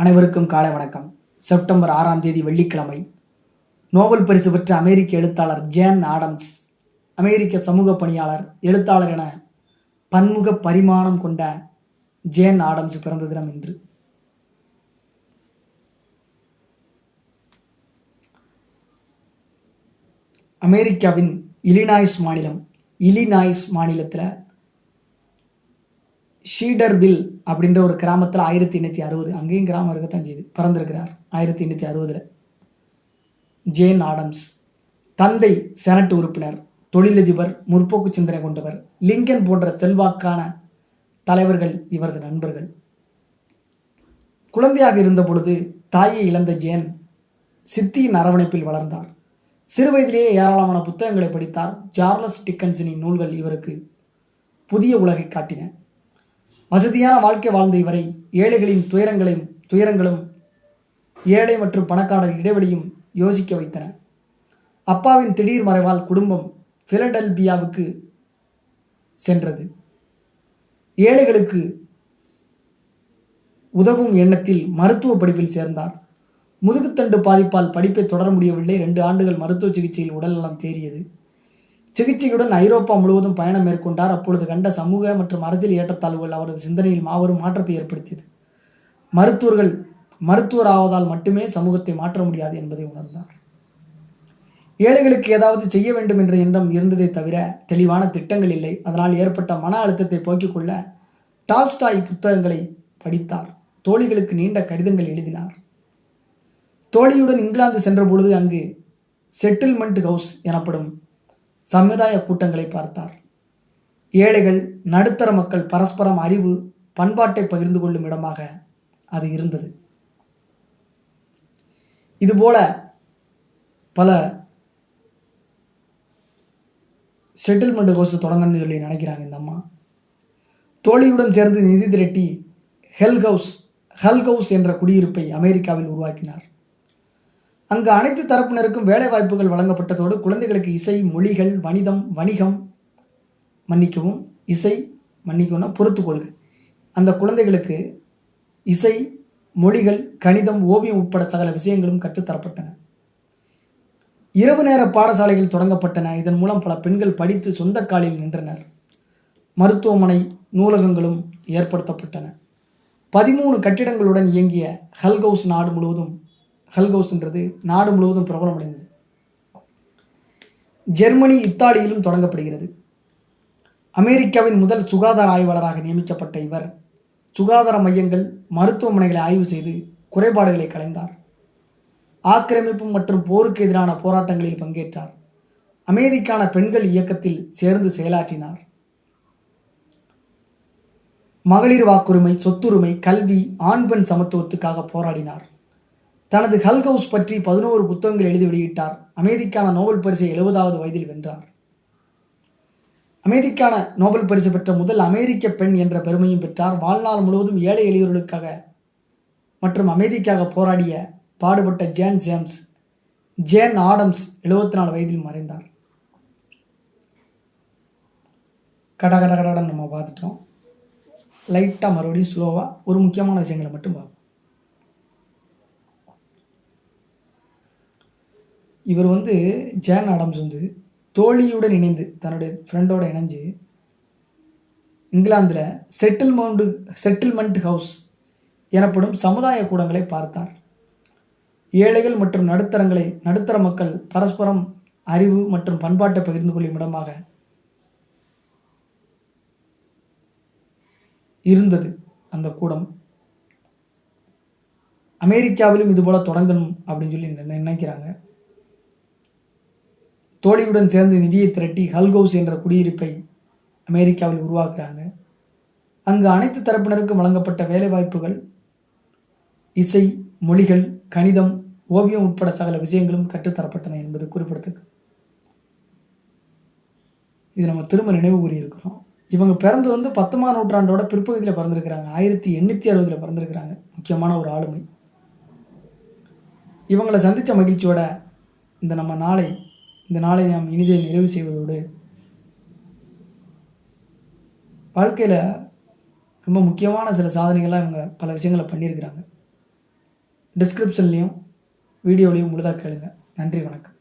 அனைவருக்கும் காலை வணக்கம். செப்டம்பர் ஆறாம் தேதி வெள்ளிக்கிழமை. நோபல் பரிசு பெற்ற அமெரிக்க எழுத்தாளர் ஜேன் ஆடம்ஸ் அமெரிக்க சமூக பணியாளர் எழுத்தாளர் என பன்முக பரிமாணம் கொண்ட ஜேன் ஆடம்ஸ் பிறந்த தினம் இன்று. அமெரிக்காவின் இலினாய்ஸ் மாநிலம் இலினாய்ஸ் மாநிலத்தில் ஷீடர்வில் அப்படின்ற ஒரு கிராமத்தில் ஆயிரத்தி எண்ணூற்றி அறுபது அங்கேயும் கிராமம் இருக்கத்தான் செய்யுது பிறந்திருக்கிறார். ஆயிரத்தி எண்ணூற்றி அறுபதில். Jane Adams. தந்தை செனட் உறுப்பினர் தொழிலதிபர் முற்போக்கு சிந்தனை கொண்டவர் லிங்கன் போன்ற செல்வாக்கான தலைவர்கள் இவரது நண்பர்கள். குழந்தையாக இருந்த பொழுது தாயை இழந்த ஜேன் சித்தியின் அரவணைப்பில் வளர்ந்தார். சிறுவயதிலேயே ஏராளமான புத்தகங்களை படித்தார். சார்லஸ் டிக்கன்சனின் நூல்கள் இவருக்கு புதிய உலகை காட்டின. வசதியான வாழ்க்கை வாழ்ந்த இவரை ஏழைகளின் துயரங்களையும் துயரங்களும் ஏழை மற்றும் பணக்காரர் இடைவெளியும் யோசிக்க வைத்தன. அப்பாவின் திடீர் மறைவால் குடும்பம் பிலடெல்பியாவுக்கு சென்றது. ஏழைகளுக்கு உதவும் எண்ணத்தில் மருத்துவ படிப்பில் சேர்ந்தார். முதுகுத்தண்டு பாதிப்பால் படிப்பை தொடர முடியவில்லை. ரெண்டு ஆண்டுகள் மருத்துவ சிகிச்சையில் உடல்நலம் தேறியது. சிகிச்சையுடன் ஐரோப்பா முழுவதும் பயணம் மேற்கொண்டார். அப்பொழுது கண்ட சமூக மற்றும் அரசியல் ஏற்றத்தாழ்வுகள் அவரது சிந்தனையில் மாபெரும் மாற்றத்தை ஏற்படுத்தியது. மருத்துவர்கள் மருத்துவர் ஆவதால் மட்டுமே சமூகத்தை மாற்ற முடியாது என்பதை உணர்ந்தார். ஏழைகளுக்கு ஏதாவது செய்ய வேண்டும் என்ற எண்ணம் இருந்ததை தவிர தெளிவான திட்டங்கள் இல்லை. அதனால் ஏற்பட்ட மன அழுத்தத்தை போக்கிக் கொள்ள டால்ஸ்டாய் புத்தகங்களை படித்தார். தோழிகளுக்கு நீண்ட கடிதங்கள் எழுதினார். தோழியுடன் இங்கிலாந்து சென்ற பொழுது அங்கு செட்டில்மெண்ட் ஹவுஸ் எனப்படும் சமுதாய கூட்டங்களை பார்த்தார். ஏழைகள் நடுத்தர மக்கள் பரஸ்பரம் அறிவு பண்பாட்டை பகிர்ந்து கொள்ளும் இடமாக அது இருந்தது. இதுபோல பல செட்டில்மெண்ட் கோர்ஸ் தொடங்கணும்னு சொல்லி நினைக்கிறாங்க இந்த அம்மா. தோழியுடன் சேர்ந்து நிதி திரட்டி ஹெல் ஹவுஸ் ஹல் ஹவுஸ் என்ற குடியிருப்பை அமெரிக்காவில் உருவாக்கினார். அங்கு அனைத்து தரப்பினருக்கும் வேலை வாய்ப்புகள் வழங்கப்பட்டதோடு குழந்தைகளுக்கு இசை மொழிகள் வணிதம் வணிகம் மன்னிக்கவும் இசை மன்னிக்கணும்னா பொறுத்துக்கொள்க அந்த குழந்தைகளுக்கு இசை மொழிகள் கணிதம் ஓவியம் உட்பட சகல விஷயங்களும் கற்றுத்தரப்பட்டன இரவு நேர பாடசாலைகள் தொடங்கப்பட்டன. இதன் மூலம் பல பெண்கள் படித்து சொந்த காலில் நின்றனர். மருத்துவமனை நூலகங்களும் ஏற்படுத்தப்பட்டன. பதிமூணு கட்டிடங்களுடன் இயங்கிய ஹல்கவுஸ் நாடு முழுவதும் ஹல்கவுஸ்ன்றது நாடு முழுவதும் பிரபலமடைந்தது. ஜெர்மனி இத்தாலியிலும் தொடங்கப்படுகிறது. அமெரிக்காவின் முதல் சுகாதார ஆய்வாளராக நியமிக்கப்பட்ட இவர் சுகாதார மையங்கள் மருத்துவமனைகளை ஆய்வு செய்து குறைபாடுகளை களைந்தார். ஆக்கிரமிப்பு மற்றும் போருக்கு எதிரான போராட்டங்களில் பங்கேற்றார். அமைதிக்கான பெண்கள் இயக்கத்தில் சேர்ந்து செயலாற்றினார். மகளிர் வாக்குரிமை சொத்துரிமை கல்வி ஆண் பெண் சமத்துவத்துக்காக போராடினார். தனது ஹல்கவுஸ் பற்றி பதினோரு புத்தகங்கள் எழுதி வெளியிட்டார். அமைதிக்கான நோபல் பரிசை எழுபதாவது வயதில் வென்றார். அமைதிக்கான நோபல் பரிசு பெற்ற முதல் அமெரிக்க பெண் என்ற பெருமையும் பெற்றார். வாழ்நாள் முழுவதும் ஏழை எளியவர்களுக்காக மற்றும் அமைதிக்காக போராடிய பாடுபட்ட ஜேன் ஜேம்ஸ் ஜேன் ஆடம்ஸ் எழுபத்தி நாலு வயதில் மறைந்தார். கட கட கடன்னு நம்ம பார்த்துட்டோம். லைட்டாக மறுபடியும் ஸ்லோவாக ஒரு முக்கியமான விஷயங்களை மட்டும் பார்ப்போம். இவர் வந்து ஜேன் ஆடம்ஸ் வந்து தோழியுடன் இணைந்து தன்னுடைய ஃப்ரெண்டோட இணைஞ்சு இங்கிலாந்தில் செட்டில்மெண்ட் செட்டில்மெண்ட் ஹவுஸ் எனப்படும் சமுதாய கூடங்களை பார்த்தார். ஏழைகள் மற்றும் நடுத்தரங்களை நடுத்தர மக்கள் பரஸ்பரம் அறிவு மற்றும் பண்பாட்டை பகிர்ந்து கொள்ளும் இடமாக இருந்தது அந்த கூடம். அமெரிக்காவிலும் இதுபோல் தொடங்கணும் அப்படின்னு சொல்லி நினைக்கிறாங்க. தோழியுடன் சேர்ந்து நிதியை திரட்டி ஹல்கவுஸ் என்ற குடியிருப்பை அமெரிக்காவில் உருவாக்குறாங்க. அங்கு அனைத்து தரப்பினருக்கும் வழங்கப்பட்ட வேலைவாய்ப்புகள் இசை மொழிகள் கணிதம் ஓவியம் உட்பட சகல விஷயங்களும் கற்றுத்தரப்பட்டன என்பது குறிப்பிடத்தக்கது. இது நம்ம திரும்ப நினைவு கூறியிருக்கிறோம். இவங்க பிறந்து வந்து பத்தொன்பதாம் நூற்றாண்டோட பிற்பகுதியில் பிறந்திருக்கிறாங்க. ஆயிரத்தி எண்ணூற்றி அறுபதில் பிறந்திருக்கிறாங்க. முக்கியமான ஒரு ஆளுமை. இவங்களை சந்தித்த மகிழ்ச்சியோட இந்த நம்ம நாளை இந்த நாளை நாம் இனிதை நிறைவு செய்வதோடு வாழ்க்கையில் ரொம்ப முக்கியமான சில சாதனைகள்லாம் இவங்க பல விஷயங்களை பண்ணியிருக்கிறாங்க. டிஸ்கிரிப்ஷன்லேயும் வீடியோலையும் முழுதாக கேளுங்க. நன்றி வணக்கம்.